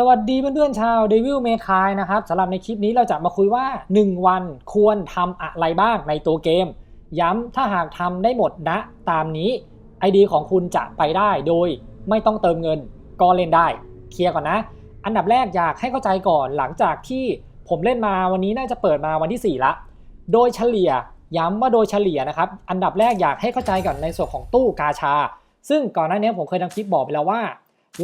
สวัสดีเพื่อนๆชาว Devil May Cry นะครับสำหรับในคลิปนี้เราจะมาคุยว่า 1 วันควรทำอะไรบ้างในตัวเกม ย้ำถ้าหากทำได้หมดนะตามนี้ ID ของคุณจะไปได้โดยไม่ต้องเติมเงินก็เล่นได้ เคลียร์ก่อนนะ อันดับแรกอยากให้เข้าใจก่อนหลังจากที่ผมเล่นมาวันนี้น่าจะเปิดมาวันที่ 4 ละ โดยเฉลี่ยย้ำว่าโดยเฉลี่ยนะครับอันดับแรกอยากให้เข้าใจก่อนในส่วนของตู้กาชา ซึ่งก่อนหน้านี้ผมเคยทำคลิปบอกไปแล้วว่า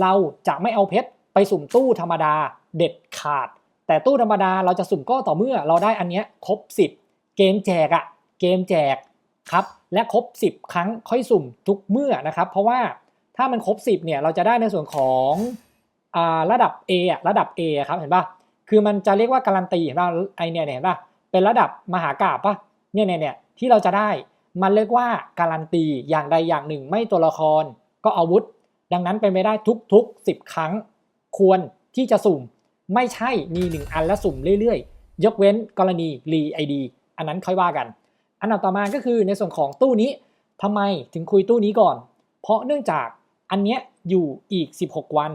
เราจะไม่เอาเพชร ไปสุ่มตู้ธรรมดาเด็ดขาด แต่ตู้ธรรมดาเราจะสุ่มก็ต่อเมื่อเราได้อันเนี้ยครบ 10 เกมแจกอะเกมแจกครับและครบ 10 ครั้งค่อยสุ่มทุกเมื่อนะครับ เพราะว่าถ้ามันครบ 10เนี่ยเราจะได้ในส่วนของอระดับ A อะระดับ A ครับเห็นปะคือมันจะเรียกว่าการันตีเห็นปะไอเนี่ยเห็นปะเป็นระดับมหากราบปะเนี่ยเนี่ยเนี่ยที่เราจะได้มันเรียกว่าการันตีอย่างใดอย่างหนึ่งไม่ตัวละครก็อาวุธ ดังนั้นเป็นไปได้ทุกๆ 10 ครั้ง ควรที่จะสุ่มไม่ใช่มี 1 อันแล้วสุ่มเรื่อยๆ ยกเว้นกรณีรีไอดีอันนั้นค่อยว่ากัน อันดับต่อมาก็คือในส่วนของตู้นี้ทำไมถึงคุยตู้นี้ก่อน เพราะเนื่องจากอันเนี้ยอยู่อีก 16 วัน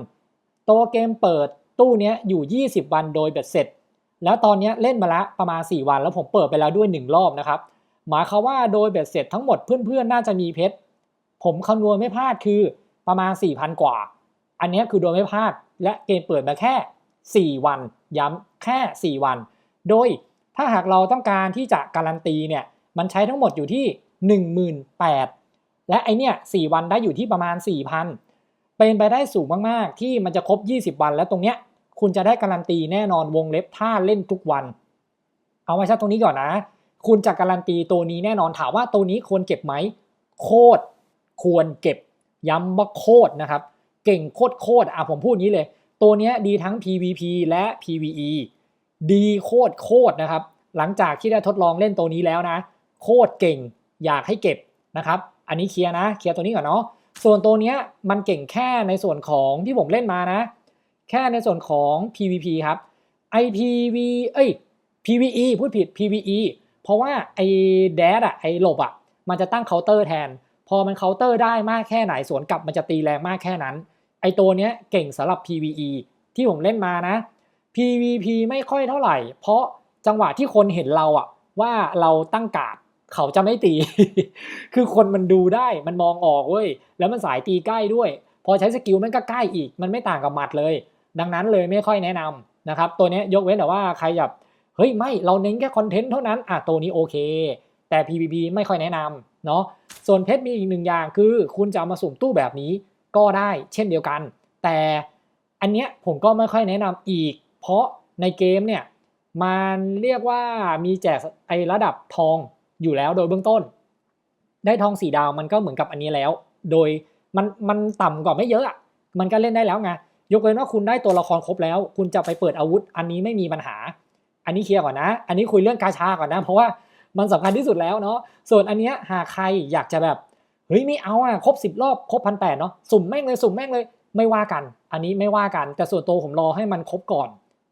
ตัวเกมเปิดตู้เนี้ยอยู่ 20 วันโดยเบ็ดเสร็จ แล้วตอนนี้เล่นมาล้วประมาณ 4 วัน แล้วผมเปิดไปแล้วด้วย 1 รอบนะครับหมายความว่าโดยเบ็ดเสร็จทั้งหมดเพื่อนๆ น่าจะมีเพชร ผมคำนวณไม่พลาดคือประมาณ 4,000 กว่า อันนี้คือโดยไม่พลาดและเกมเปิดมาแค่ 4 วันย้ำแค่ 4 วัน โดยถ้าหากเราต้องการที่จะการันตีเนี่ยมันใช้ทั้งหมดอยู่ที่ 18,000 และไอเนี่ย4วันได้อยู่ที่ประมาณ 4,000 เป็นไปได้สูงมากๆ ที่มันจะครบ 20 วัน แล้วตรงเนี้ยคุณจะได้การันตีแน่นอนวงเล็บถ้าเล่นทุกวัน เอาไว้ชัดตรงนี้ก่อนนะ คุณจะการันตีตัวนี้แน่นอนถามว่าตัวนี้ควรเก็บไหมโคตรควรเก็บย้ำว่าโคตรนะครับ เก่งโคตรโคตรอะผมพูดนี้เลย ตัวนี้ดีทั้ง PVP และ PVE ดีโคตรโคตรนะครับ หลังจากที่ได้ทดลองเล่นตัวนี้แล้วนะ โคตรเก่งอยากให้เก็บนะครับ อันนี้เคลียร์นะเคลียร์ตัวนี้ก่อนเนาะส่วนตัวนี้มันเก่งแค่ในส่วนของที่ผมเล่นมานะ แค่ในส่วนของ PVP ครับ IPV เอ้ย PVE พูดผิด PVE เพราะว่าไอ้แดดอะไอ้หลบอะมันจะตั้งเคาน์เตอร์แทน พอมันเคาน์เตอร์ได้มากแค่ไหนสวนกลับมันจะตีแรงมากแค่นั้น ไอ้ตัวเนี้ยเก่งสำหรับ PVE ที่ผมเล่นมานะ PVP ไม่ค่อยเท่าไหร่ เพราะจังหวะที่คนเห็นเราอะว่าเราตั้งกาดเขาจะไม่ตี คือคนมันดูได้มันมองออกเว้ยแล้วมันสายตีใกล้ด้วย พอใช้สกิลมันก็ใกล้อีก มันไม่ต่างกับหมัดเลย ดังนั้นเลยไม่ค่อยแนะนำนะครับ ตัวนี้ยกเว้นแต่ว่าใครแบบเฮ้ยไม่เราเน้นแค่คอนเทนต์เท่านั้นอะตัวนี้โอเค แต่ PVP ไม่ค่อยแนะนำ เนาะส่วนเพชรมีอีกหนึ่งอย่างคือ คุณจะเอามาสุ่มตู้แบบนี้ก็ได้เช่นเดียวกัน แต่อันเนี้ยผมก็ไม่ค่อยแนะนำอีก เพราะในเกมเนี่ยมันเรียกว่ามีแจกไอระดับทองอยู่แล้วโดยเบื้องต้น ได้ทองสีดาวมันก็เหมือนกับอันนี้แล้ว โดยมันมันต่ำกว่าไม่เยอะอะมันก็เล่นได้แล้วไงยกเว้นว่าคุณได้ตัวละครครบแล้ว คุณจะไปเปิดอาวุธ อันนี้ไม่มีปัญหา อันนี้เคลียร์ก่อนนะ อันนี้คุยเรื่องกาชาก่อนนะ เพราะว่า มันสำคัญที่สุดแล้วเนาะส่วนอันเนี้ยหากใครอยากจะแบบเฮ้ยไม่เอาอะครบสิบรอบครบพันแปดเนาะสุ่มแม่งเลยสุ่มแม่งเลยไม่ว่ากัน อันนี้ไม่ว่ากัน แต่ส่วนตัวผมรอให้มันครบก่อน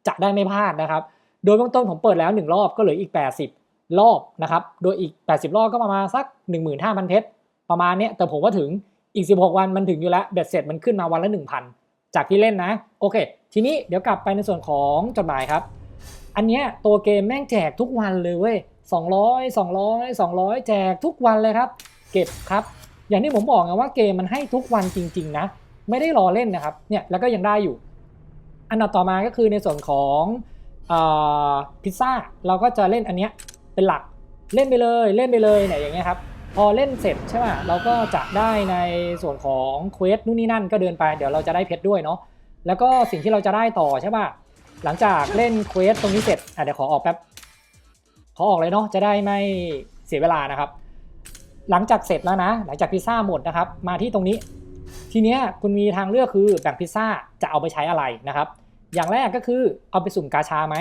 จะได้ไม่พลาดนะครับ โดยเบื้องต้นผมเปิดแล้ว 1 รอบก็เหลืออีก 80 รอบนะครับ โดยอีก 80 รอบก็ประมาณสัก 15,000 เพชรประมาณเนี้ยแต่ผมว่าถึงอีก 16 วันมันถึงอยู่แล้วเบ็ดเสร็จมันขึ้นมาวันละ 1,000 จากที่เล่นนะ โอเค ทีนี้เดี๋ยวกลับไปในส่วนของจดหมายครับ อันเนี้ยตัวเกมแม่งแจกทุกวันเลยเว้ย 200 200 200 แจกทุกวันเลยครับ เก็บครับ อย่างที่ผมบอกไงว่าเกมมันให้ทุกวันจริง ๆ นะ ไม่ได้รอเล่นนะครับเนี่ยแล้วก็ยังได้อยู่ อันดับต่อมาก็คือในส่วนของพิซซ่าเราก็จะเล่นอันเนี้ยเป็นหลักเล่นไปเลยเล่นไปเลยเนี่ยอย่างเงี้ยครับพอเล่นเสร็จใช่ป่ะเราก็จะได้ในส่วนของเควสนู่นนี่นั่นก็เดินไปเดี๋ยวเราจะได้เพชรด้วยเนาะแล้วก็สิ่งที่เราจะได้ต่อใช่ป่ะหลังจากเล่นเควสตรงนี้เสร็จอะเดี๋ยวขอออกแป๊บ ขอออกเลยเนาะจะได้ไม่เสียเวลานะครับ หลังจากเสร็จแล้วนะ หลังจากพิซซ่าหมดนะครับ มาที่ตรงนี้ ทีเนี้ยคุณมีทางเลือกคือแบ่งพิซซ่าจะเอาไปใช้อะไรนะครับ อย่างแรกก็คือเอาไปสุ่มกาชาไหม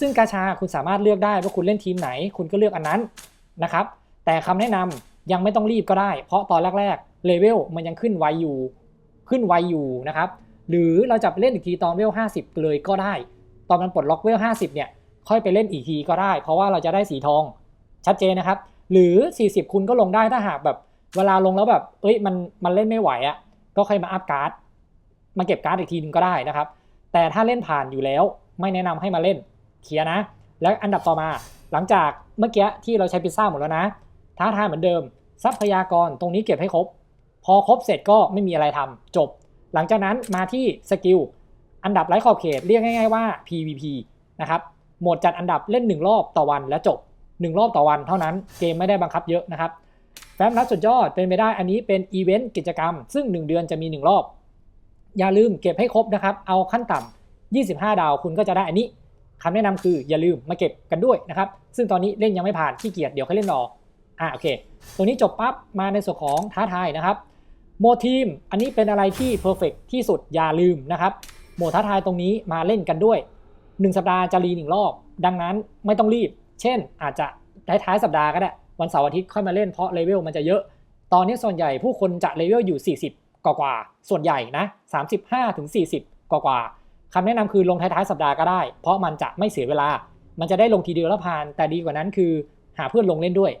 ซึ่งกาชาคุณสามารถเลือกได้ว่าคุณเล่นทีมไหน คุณก็เลือกอันนั้นนะครับ แต่คำแนะนำยังไม่ต้องรีบก็ได้ เพราะตอนแรกๆเลเวลมันยังขึ้นไวอยู่ขึ้นไวอยู่นะครับ หรือเราจะไปเล่นอีกทีตอนเวล 50 เลยก็ได้ ตอนมันปลดล็อกเวล 50 เนี่ย ค่อยไปเล่นอีกทีก็ได้ เพราะว่าเราจะได้สีทองชัดเจนนะครับ หรือ 40 คุณก็ลงได้ถ้าหากแบบเวลาลงแล้วแบบเอ้ยมันมันเล่นไม่ไหวอะ่ะก็ค่อยมาอัพการ์ดมาเก็บการ์ดอีกทีนึงก็ได้นะครับ แต่ถ้าเล่นผ่านอยู่แล้วไม่แนะนำให้มาเล่นเคลียร์นะ แล้วอันดับต่อมา หลังจากเมื่อกี้ที่เราใช้พิซซ่าหมดแล้วนะ ท้าทายเหมือนเดิม ทรัพยากรตรงนี้เก็บให้ครบ พอครบเสร็จก็ไม่มีอะไรทำจบ หลังจากนั้นมาที่สกิลอันดับไร้ขอบเขตเรียกง่ายๆว่า PVP นะครับ โหมดจัดอันดับเล่น 1 รอบต่อวันและจบ 1 รอบต่อวันเท่านั้นเกมไม่ได้บังคับเยอะนะครับแฟ้มนัดสุดยอดเป็นไปได้อันนี้เป็นอีเวนต์กิจกรรม ซึ่ง 1 เดือนจะมี 1 รอบ อย่าลืมเก็บให้ครบนะครับ เอาขั้นต่ำ25 ดาวคุณก็จะได้อันนี้คำแนะนำคืออย่าลืมมาเก็บกันด้วยนะครับซึ่งตอนนี้เล่นยังไม่ผ่านขี้เกียจเดี๋ยวค่อยเล่นรออ่าโอเคตรงนี้จบปั๊บมาในส่วนของท้าทายนะครับโมทีมอันนี้เป็นอะไรที่เพอร์เฟกที่สุดอย่าลืมนะครับโหมดท้าทายตรงนี้มาเล่นกันด้วย 1 สัปดาห์จะรีหนึ่งรอบ ดังนั้นไม่ต้องรีบ เช่น อาจจะท้ายๆสัปดาห์ก็ได้ วันเสาร์อาทิตย์ค่อยมาเล่นเพราะเลเวลมันจะเยอะ ตอนนี้ส่วนใหญ่ผู้คนจะเลเวลอยู่ 40 กว่ากว่าๆส่วนใหญ่นะ 35ถึง40 กว่ากว่าๆคำแนะนำคือลงท้ายๆสัปดาห์ก็ได้ เพราะมันจะไม่เสียเวลา มันจะได้ลงทีเดียวแล้วผ่าน แต่ดีกว่านั้นคือหาเพื่อนลงเล่นด้วย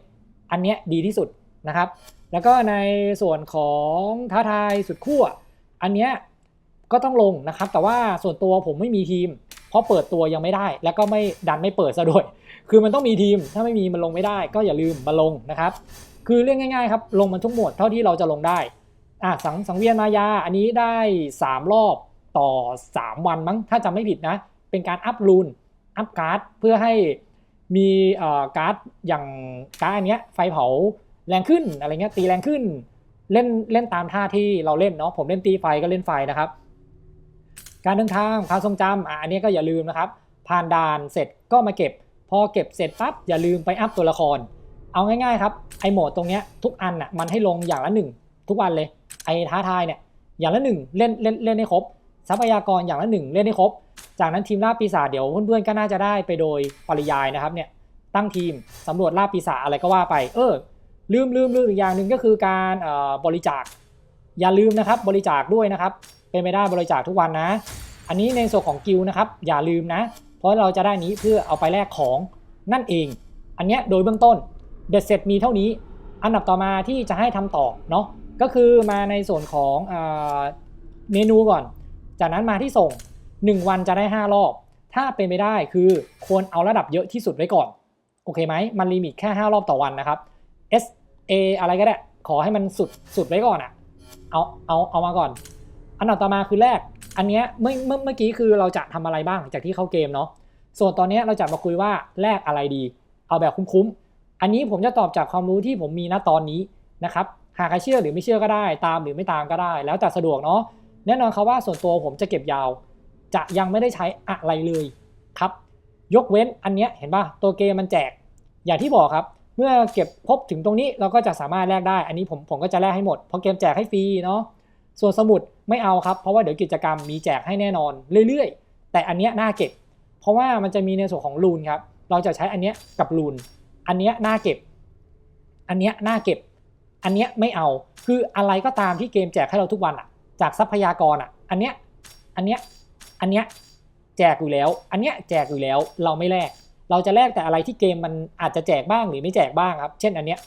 อันเนี้ยดีที่สุดนะครับ แล้วก็ในส่วนของท้าทายสุดขั้ว อันเนี้ยก็ต้องลงนะครับ แต่ว่าส่วนตัวผมไม่มีทีม เพราะเปิดตัวยังไม่ได้ แล้วก็ไม่ดันไม่เปิดซะด้วย คือมันต้องมีทีม ถ้าไม่มีมันลงไม่ได้ ก็อย่าลืมมาลงนะครับ คือเรื่องง่ายๆครับ ลงมันทุกหมวดเท่าที่เราจะลงได้ อะสังสังเวียนมายา อันนี้ได้ 3 รอบต่อ 3 วันมั้ง ถ้าจำไม่ผิดนะ เป็นการอัพรูน อัพการ์ด เพื่อให้มีเอ่อการ์ดอย่างการ์ดอันเนี้ยไฟเผาแรงขึ้นอะไรเงี้ยตีแรงขึ้น เล่นเล่นตามท่าที่เราเล่นเนาะ ผมเล่นตีไฟก็เล่นไฟนะครับ การเดินทางความทรงจำอะอันนี้ก็อย่าลืมนะครับ ผ่านด่านเสร็จก็มาเก็บ พอเก็บเสร็จปั๊บอย่าลืมไปอัพตัวละคร เอาง่ายๆครับไอโหมดตรงเนี้ยทุกอันอะมันให้ลงอย่างละหนึ่งทุกวันเลยไอท้าทายเนี่ยอย่างละหนึ่งเล่นเล่นเล่นให้ครบ ทรัพยากรอย่างละหนึ่งเล่นให้ครบ จากนั้นทีมล่าปีศาจเดี๋ยวเพื่อนๆก็น่าจะได้ไปโดยปริยายนะครับเนี่ยตั้งทีมสำรวจล่าปีศาจอะไรก็ว่าไป เออ ลืมลืมลืมอีกอย่างหนึ่งก็คือการบริจาค อย่าลืมนะครับบริจาคด้วยนะครับเป็นไปได้บริจาคทุกวันนะ อันนี้ในส่วนของกิลนะครับอย่าลืมนะ เพราะเราจะได้นี้เพื่อเอาไปแลกของนั่นเอง อันเนี้ยโดยเบื้องต้นเด็ดเสร็จมีเท่านี้ อันดับต่อมาที่จะให้ทำต่อเนาะก็คือมาในส่วนของเมนูก่อน จากนั้นมาที่ส่ง 1 วันจะได้ 5 รอบ ถ้าเป็นไปได้คือควรเอาระดับเยอะที่สุดไว้ก่อน โอเคไหมมันลิมิตแค่ 5 รอบต่อวันนะครับ S A อะไรก็ได้ ขอให้มันสุดสุดไว้ก่อนอะเอาเอาเอามาก่อน อันดับต่อมาคือแรก อันเนี้ยเมื่อเมื่อเมื่อกี้คือเราจะทำอะไรบ้างจากที่เข้าเกมเนาะ ส่วนตอนนี้เราจะมาคุยว่าแลกอะไรดี เอาแบบคุ้มๆ อันนี้ผมจะตอบจากความรู้ที่ผมมีณตอนนี้นะครับ หากใครเชื่อหรือไม่เชื่อก็ได้ ตามหรือไม่ตามก็ได้ แล้วแต่สะดวกเนาะ แน่นอนครับว่าส่วนตัวผมจะเก็บยาว จะยังไม่ได้ใช้อะไรเลยครับ ยกเว้นอันเนี้ยเห็นป่ะ ตัวเกมมันแจก อย่างที่บอกครับ เมื่อเก็บครบถึงตรงนี้เราก็จะสามารถแลกได้ อันนี้ผมผมก็จะแลกให้หมด เพราะเกมแจกให้ฟรีเนาะ ส่วนสมุด ไม่เอาครับ เพราะว่าเดี๋ยวกิจกรรมมีแจกให้แน่นอนเรื่อยๆ แต่อันเนี้ยน่าเก็บ เพราะว่ามันจะมีในส่วนของรูนครับ เราจะใช้อันเนี้ยกับรูน อันเนี้ยน่าเก็บ อันเนี้ยน่าเก็บ อันเนี้ยไม่เอา คืออะไรก็ตามที่เกมแจกให้เราทุกวันอะจากทรัพยากรอะอันเนี้ย อันเนี้ย อันเนี้ยแจกอยู่แล้ว อันเนี้ยแจกอยู่แล้ว เราไม่แลก เราจะแลกแต่อะไรที่เกมมันอาจจะแจกบ้างหรือไม่แจกบ้างครับ เช่นอันเนี้ย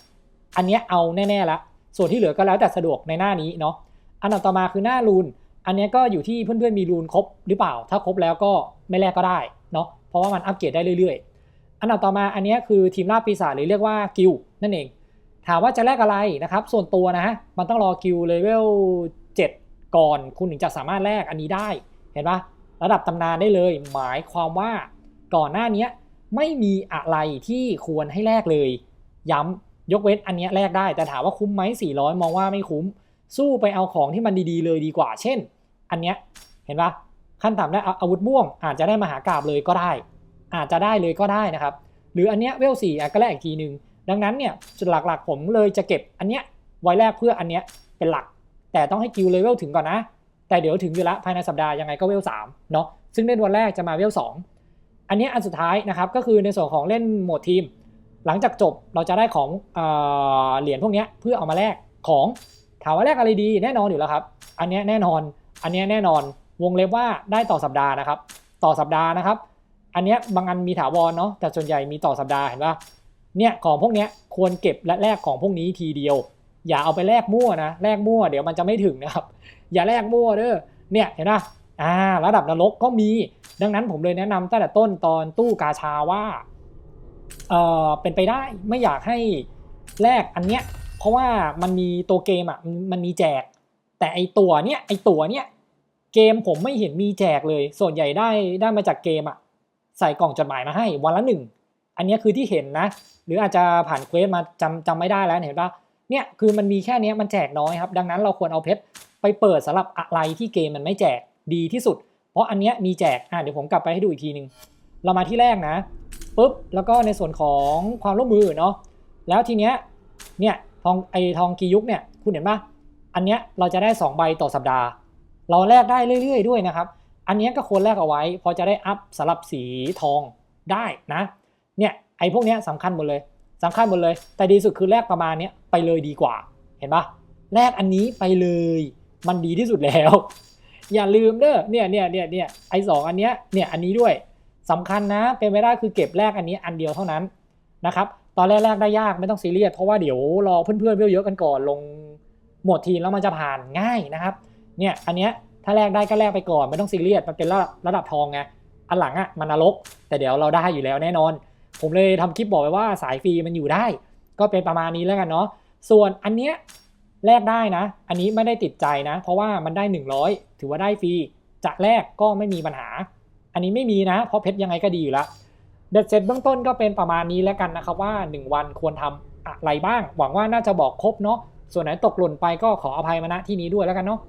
อันเนี้ยเอาแน่ๆละ ส่วนที่เหลือก็แล้วแต่สะดวกในหน้านี้เนาะ อันดับต่อมาคือหน้ารูน อันนี้ก็อยู่ที่เพื่อนๆมีรูนครบหรือเปล่า ถ้าครบแล้วก็ไม่แลกก็ได้เนาะ เพราะว่ามันอัปเกรดได้เรื่อยๆ อันดับต่อมาอันนี้คือทีมล่าปีศาจหรือเรียกว่ากิลนั่นเอง ถามว่าจะแลกอะไรนะครับ ส่วนตัวนะมันต้องรอกิลเลเวล7ก่อนคุณถึงจะสามารถแลกอันนี้ได้ เห็นปะระดับตำนานได้เลย หมายความว่าก่อนหน้านี้ไม่มีอะไรที่ควรให้แลกเลย ย้ำยกเว้นอันนี้แลกได้ แต่ถามว่าคุ้มไหม400 มองว่าไม่คุ้ม สู้ไปเอาของที่มันดีๆ เลยดีกว่า เช่น อันเนี้ยเห็นปะขั้นต่ำได้อาวุธม่วง อาจจะได้มหากราบเลยก็ได้ อาจจะได้เลยก็ได้นะครับ หรืออันเนี้ยเวลสี่ก็แลกอีกทีหนึ่งดังนั้นเนี่ยจุดหลักๆ ผมเลยจะเก็บอันเนี้ยไว้แลกเพื่ออันเนี้ยเป็นหลัก แต่ต้องให้กิลเลเวลถึงก่อนนะ แต่เดี๋ยวถึงอยู่ละภายในสัปดาห์ยังไงก็เวลสามเนาะซึ่งเล่นวันแรกจะมาเวลสองอันเนี้ยอันสุดท้ายนะครับก็คือในส่วนของเล่นโหมดทีม หลังจากจบเราจะได้ของเอเหรียญพวกเนี้ยเพื่อเอามาแลกของ ถามว่าแลกอะไรดีแน่นอนอยู่แล้วครับ อันนี้แน่นอน อันนี้แน่นอน วงเล็บว่าได้ต่อสัปดาห์นะครับ ต่อสัปดาห์นะครับ อันนี้บางอันมีถาวรเนาะ แต่ส่วนใหญ่มีต่อสัปดาห์เห็นปะเนี่ยของพวกนี้ควรเก็บและแลกของพวกนี้ทีเดียว อย่าเอาไปแลกมั่วนะ แลกมั่วเดี๋ยวมันจะไม่ถึงนะครับ อย่าแลกมั่วเด้อ เนี่ยเห็นปะอ่าระดับนรกก็มี ดังนั้นผมเลยแนะนำตั้งแต่ต้นตอนตู้กาชาว่า เออเป็นไปได้ไม่อยากให้แลกอันเนี้ย เพราะว่ามันมีตัวเกมอะมันมีแจก แต่ไอตัวเนี้ยไอตัวเนี้ยเกมผมไม่เห็นมีแจกเลย ส่วนใหญ่ได้ได้มาจากเกมอะใส่กล่องจดหมายมาให้วันละหนึ่งอันนี้คือที่เห็นนะ หรืออาจจะผ่านเควสมาจำจำไม่ได้แล้วเห็นปะเนี่ยคือมันมีแค่เนี้ยมันแจกน้อยครับ ดังนั้นเราควรเอาเพชรไปเปิดสำหรับอะไรที่เกมมันไม่แจกดีที่สุด เพราะอันเนี้ยมีแจกอะเดี๋ยวผมกลับไปให้ดูอีกทีหนึ่งเรามาที่แรกนะปุ๊บแล้วก็ในส่วนของความร่วมมือเนาะแล้วทีเนี้ยเนี่ย ทองไอทองกียุกเนี่ยคุณเห็นปะอันเนี้ยเราจะได้ 2 ใบต่อสัปดาห์ เราแลกได้เรื่อยๆ ด้วยนะครับ อันเนี้ยก็ควรแลกเอาไว้พอจะได้อัพสลับสีทองได้นะเนี่ยไอพวกเนี้ยสำคัญหมดเลยสำคัญหมดเลย แต่ดีสุดคือแลกประมาณเนี้ยไปเลยดีกว่าเห็นปะแลกอันนี้ไปเลยมันดีที่สุดแล้ว อย่าลืมเด้อเนี่ยเนี่ยเนี่ยเนี่ยไอสองอันเนี้ยเนี่ยอันนี้ด้วยสำคัญนะเป็นไปได้คือเก็บแลกอันนี้อันเดียวเท่านั้นนะครับ ตอนแรกแลกได้ยากไม่ต้องซีเรียสเพราะว่าเดี๋ยวรอเพื่อนๆเวเยอะกันก่อนลงหมวดทีมแล้วมันจะผ่านง่ายนะครับเนี่ยอันเนี้ยถ้าแลกได้ก็แลกไปก่อนไม่ต้องซีเรียสมันเป็นระระดับทองไงอันหลังอะมันนรก แต่เดี๋ยวเราได้อยู่แล้วแน่นอน ผมเลยทำคลิปบอกไว้ว่าสายฟรีมันอยู่ได้ ก็เป็นประมาณนี้แล้วกันเนาะส่วนอันเนี้ยแลกได้นะ อันนี้ไม่ได้ติดใจนะ เพราะว่ามันได้ 100 ถือว่าได้ฟรีจะแลกก็ไม่มีปัญหา อันนี้ไม่มีนะ เพราะเพชรยังไงก็ดีอยู่แล้ว เด็ดเสร็จเบื้องต้นก็เป็นประมาณนี้แล้วกันนะครับว่า 1 วันควรทำอะไรบ้าง หวังว่าน่าจะบอกครบเนาะส่วนไหนตกหล่นไปก็ขออภัยมาณที่นี้ด้วยแล้วกันเนาะ